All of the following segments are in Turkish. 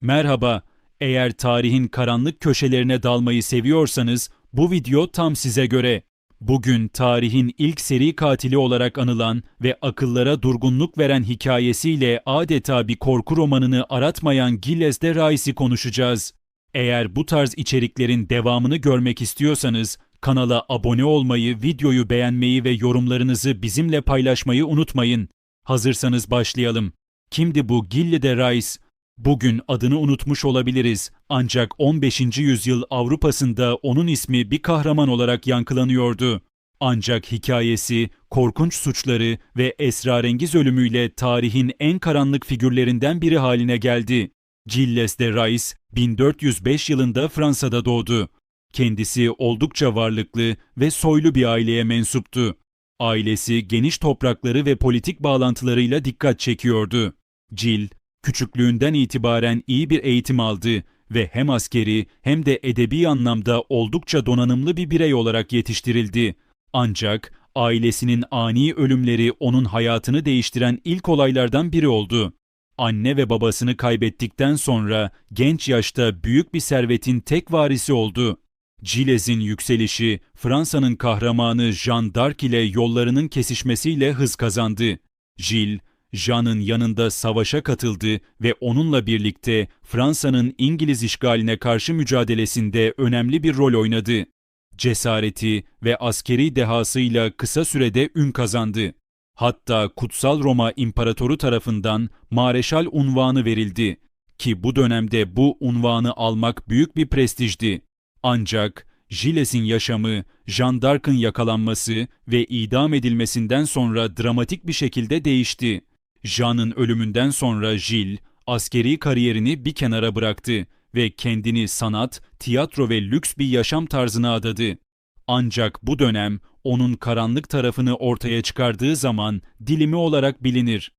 Merhaba, eğer tarihin karanlık köşelerine dalmayı seviyorsanız bu video tam size göre. Bugün tarihin ilk seri katili olarak anılan ve akıllara durgunluk veren hikayesiyle adeta bir korku romanını aratmayan Gilles de Rais'i konuşacağız. Eğer bu tarz içeriklerin devamını görmek istiyorsanız kanala abone olmayı, videoyu beğenmeyi ve yorumlarınızı bizimle paylaşmayı unutmayın. Hazırsanız başlayalım. Kimdi bu Gilles de Rais? Bugün adını unutmuş olabiliriz ancak 15. yüzyıl Avrupa'sında onun ismi bir kahraman olarak yankılanıyordu. Ancak hikayesi, korkunç suçları ve esrarengiz ölümüyle tarihin en karanlık figürlerinden biri haline geldi. Gilles de Rais 1405 yılında Fransa'da doğdu. Kendisi oldukça varlıklı ve soylu bir aileye mensuptu. Ailesi geniş toprakları ve politik bağlantılarıyla dikkat çekiyordu. Gilles, küçüklüğünden itibaren iyi bir eğitim aldı ve hem askeri hem de edebi anlamda oldukça donanımlı bir birey olarak yetiştirildi. Ancak ailesinin ani ölümleri onun hayatını değiştiren ilk olaylardan biri oldu. Anne ve babasını kaybettikten sonra genç yaşta büyük bir servetin tek varisi oldu. Gilles'in yükselişi Fransa'nın kahramanı Jeanne d'Arc ile yollarının kesişmesiyle hız kazandı. Gilles, Jean'ın yanında savaşa katıldı ve onunla birlikte Fransa'nın İngiliz işgaline karşı mücadelesinde önemli bir rol oynadı. Cesareti ve askeri dehasıyla kısa sürede ün kazandı. Hatta Kutsal Roma İmparatoru tarafından Mareşal unvanı verildi ki bu dönemde bu unvanı almak büyük bir prestijdi. Ancak Gilles'in yaşamı, Jeanne d'Arc'ın yakalanması ve idam edilmesinden sonra dramatik bir şekilde değişti. Jean'ın ölümünden sonra Gilles, askeri kariyerini bir kenara bıraktı ve kendini sanat, tiyatro ve lüks bir yaşam tarzına adadı. Ancak bu dönem onun karanlık tarafını ortaya çıkardığı zaman dilimi olarak bilinir.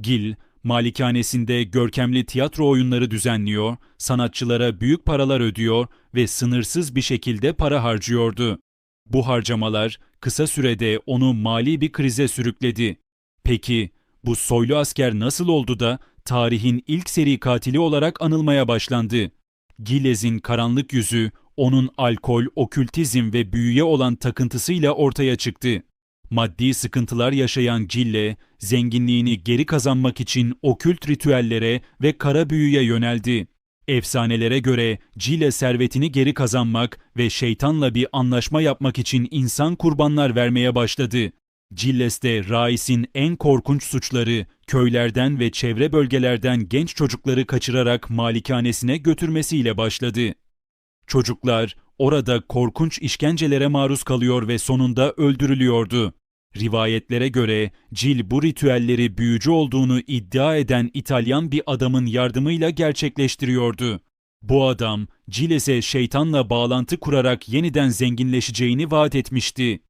Gil, malikanesinde görkemli tiyatro oyunları düzenliyor, sanatçılara büyük paralar ödüyor ve sınırsız bir şekilde para harcıyordu. Bu harcamalar kısa sürede onu mali bir krize sürükledi. Peki bu soylu asker nasıl oldu da tarihin ilk seri katili olarak anılmaya başlandı? Gilles'in karanlık yüzü onun alkol, okültizm ve büyüye olan takıntısıyla ortaya çıktı. Maddi sıkıntılar yaşayan Gille, zenginliğini geri kazanmak için okült ritüellere ve kara büyüye yöneldi. Efsanelere göre Gille servetini geri kazanmak ve şeytanla bir anlaşma yapmak için insan kurbanlar vermeye başladı. Gilles'te Rais'in en korkunç suçları köylerden ve çevre bölgelerden genç çocukları kaçırarak malikanesine götürmesiyle başladı. Çocuklar orada korkunç işkencelere maruz kalıyor ve sonunda öldürülüyordu. Rivayetlere göre Jill bu ritüelleri büyücü olduğunu iddia eden İtalyan bir adamın yardımıyla gerçekleştiriyordu. Bu adam Gilles'e şeytanla bağlantı kurarak yeniden zenginleşeceğini vaat etmişti.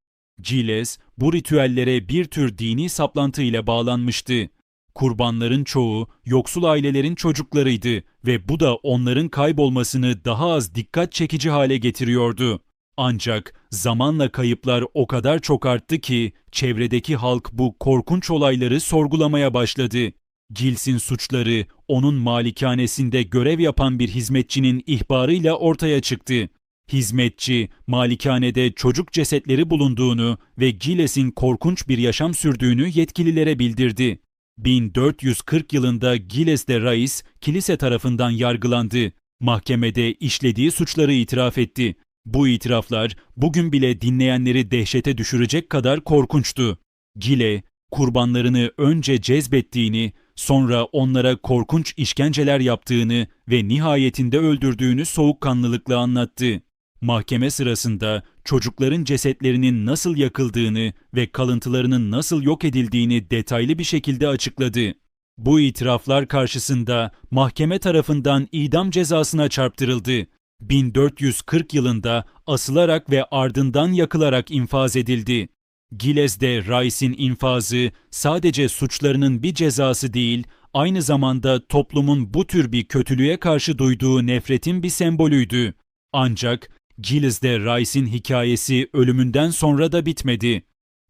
Gilles bu ritüellere bir tür dini saplantı ile bağlanmıştı. Kurbanların çoğu yoksul ailelerin çocuklarıydı ve bu da onların kaybolmasını daha az dikkat çekici hale getiriyordu. Ancak zamanla kayıplar o kadar çok arttı ki çevredeki halk bu korkunç olayları sorgulamaya başladı. Gils'in suçları onun malikanesinde görev yapan bir hizmetçinin ihbarıyla ortaya çıktı. Hizmetçi, malikanede çocuk cesetleri bulunduğunu ve Gilles'in korkunç bir yaşam sürdüğünü yetkililere bildirdi. 1440 yılında Gilles de Rais, kilise tarafından yargılandı. Mahkemede işlediği suçları itiraf etti. Bu itiraflar bugün bile dinleyenleri dehşete düşürecek kadar korkunçtu. Gile, kurbanlarını önce cezbettiğini, sonra onlara korkunç işkenceler yaptığını ve nihayetinde öldürdüğünü soğukkanlılıkla anlattı. Mahkeme sırasında çocukların cesetlerinin nasıl yakıldığını ve kalıntılarının nasıl yok edildiğini detaylı bir şekilde açıkladı. Bu itiraflar karşısında mahkeme tarafından idam cezasına çarptırıldı. 1440 yılında asılarak ve ardından yakılarak infaz edildi. Giles'de Rice'in infazı sadece suçlarının bir cezası değil, aynı zamanda toplumun bu tür bir kötülüğe karşı duyduğu nefretin bir sembolüydü. Ancak Gilles'de Rice'in hikayesi ölümünden sonra da bitmedi.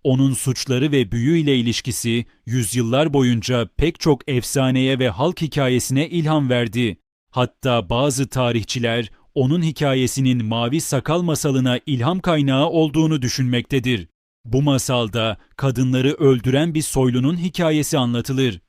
Onun suçları ve büyüyle ilişkisi yüzyıllar boyunca pek çok efsaneye ve halk hikayesine ilham verdi. Hatta bazı tarihçiler onun hikayesinin Mavi Sakal masalına ilham kaynağı olduğunu düşünmektedir. Bu masalda kadınları öldüren bir soylunun hikayesi anlatılır.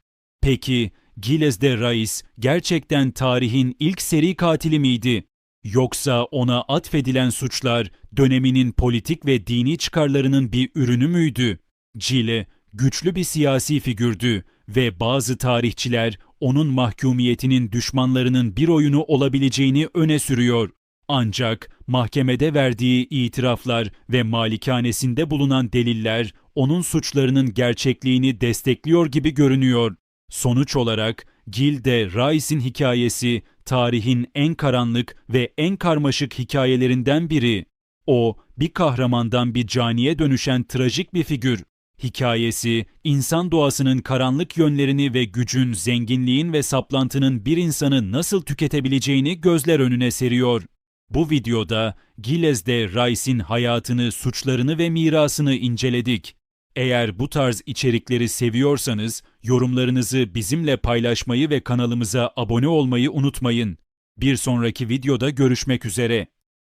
Peki Gilles de Rais gerçekten tarihin ilk seri katili miydi? Yoksa ona atfedilen suçlar döneminin politik ve dini çıkarlarının bir ürünü müydü? Gilles güçlü bir siyasi figürdü ve bazı tarihçiler onun mahkumiyetinin düşmanlarının bir oyunu olabileceğini öne sürüyor. Ancak mahkemede verdiği itiraflar ve malikanesinde bulunan deliller onun suçlarının gerçekliğini destekliyor gibi görünüyor. Sonuç olarak Gilde Rice'in hikayesi tarihin en karanlık ve en karmaşık hikayelerinden biri. O, bir kahramandan bir caniye dönüşen trajik bir figür. Hikayesi, insan doğasının karanlık yönlerini ve gücün, zenginliğin ve saplantının bir insanı nasıl tüketebileceğini gözler önüne seriyor. Bu videoda Gilles de Rice'in hayatını, suçlarını ve mirasını inceledik. Eğer bu tarz içerikleri seviyorsanız yorumlarınızı bizimle paylaşmayı ve kanalımıza abone olmayı unutmayın. Bir sonraki videoda görüşmek üzere.